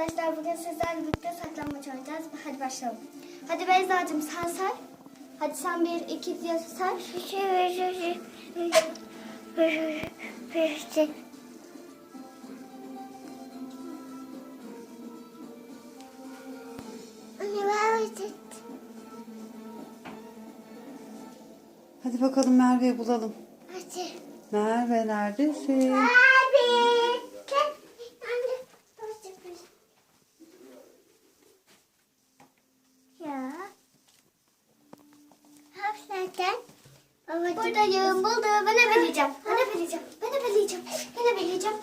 arkadaşlar bugün sizlerle birlikte saklanmaç oynayacağız. Hadi başlayalım. Hadi Beyza'cığım sen say. Hadi sen bir, iki diye say. Hadi bakalım Merve'yi bulalım. Merve neredesin? Buradayım, buldum. Ben ebeleyeceğim. Ben ebeleyeceğim. Ben ebeleyeceğim. Ben ebeleyeceğim.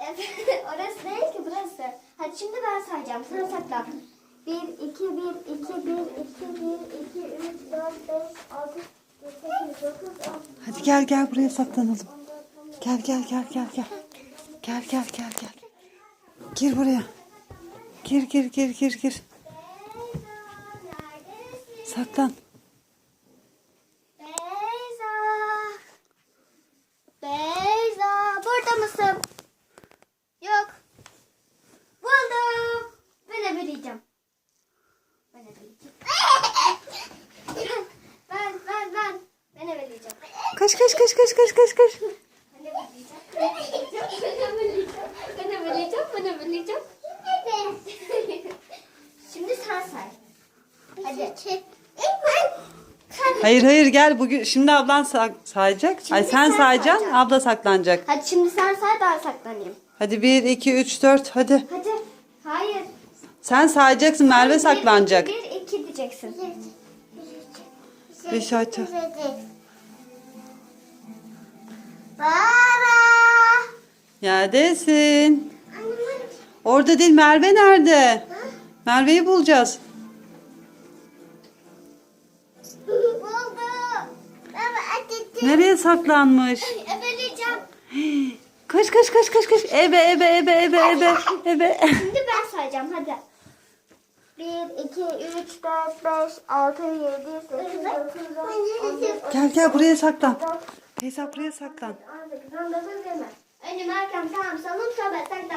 Evet, Orası değil ki burası. Hadi şimdi ben sayacağım. Sen saklan. 1, 2, 1, 2, 1, 2, 1, 2, 3, 4, 5, 6, 7, 8, 9, 10. Hadi gel gel buraya saklanalım. Gel gel gel gel gel. Gel gel gel gel. Gir buraya. Gir gir gir gir gir. Saklan. Beyza. Beyza. Burada mısın? Yok. Buldum. Ben ebeleyeceğim. Ben ebeleyeceğim. ben, ben, ben. Ben ebeleyeceğim. Kaç kaç kaç kaç kaç kaç kaç. Ben. Şimdi sen say. Hadi. Sen. Hayır hayır gel bugün şimdi ablan sa- sayacak. Ay sen sen sayacaksın sayacaksın. abla saklanacak. Hadi şimdi sen say ben saklanayım. Hadi 1 2 3 4 hadi. Hadi. Hayır. Sen sayacaksın Merve saklanacak. Bir, iki diyeceksin. Beş altı. Baba. Neredesin? Orada değil Merve nerede? Merve'yi bulacağız. Nereye saklanmış? Ebeleyeceğim. Kaç kaç kaç kaç kaç. Ebe ebe ebe ebe ebe ebe. Şimdi ben sayacağım hadi. 1, 2, 3, 4, 5, 6, 7, 8, 9, 10, 11, Gel gel buraya saklan. Teyze buraya saklan. 18, 19, 20. Önüm arkam sağım solum sobe saklanmayan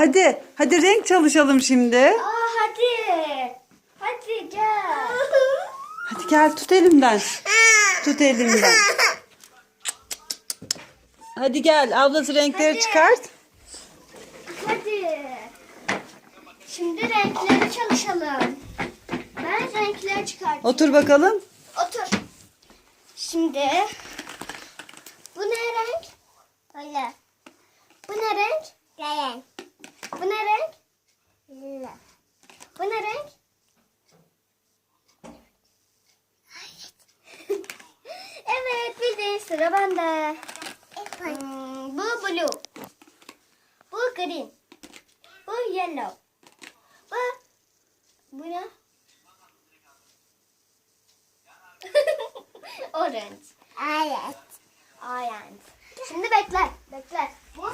Hadi hadi renk çalışalım şimdi. Aa hadi. Hadi gel. Hadi gel tut elimden. Tut elimden. Hadi gel ablası renkleri Hadi. çıkart. Hadi. Şimdi renkleri çalışalım. Ben renkleri çıkartayım. Otur bakalım. Otur. Şimdi bu ne renk? Öyle. Bu ne renk? Renk. Bu ne renk? Lila. Bu ne renk? evet bildin sıra bende. Hmm, bu blue. Bu green. Bu yellow. Bu bu ne? Orange. Evet. Orange. Şimdi bekle. Bekle.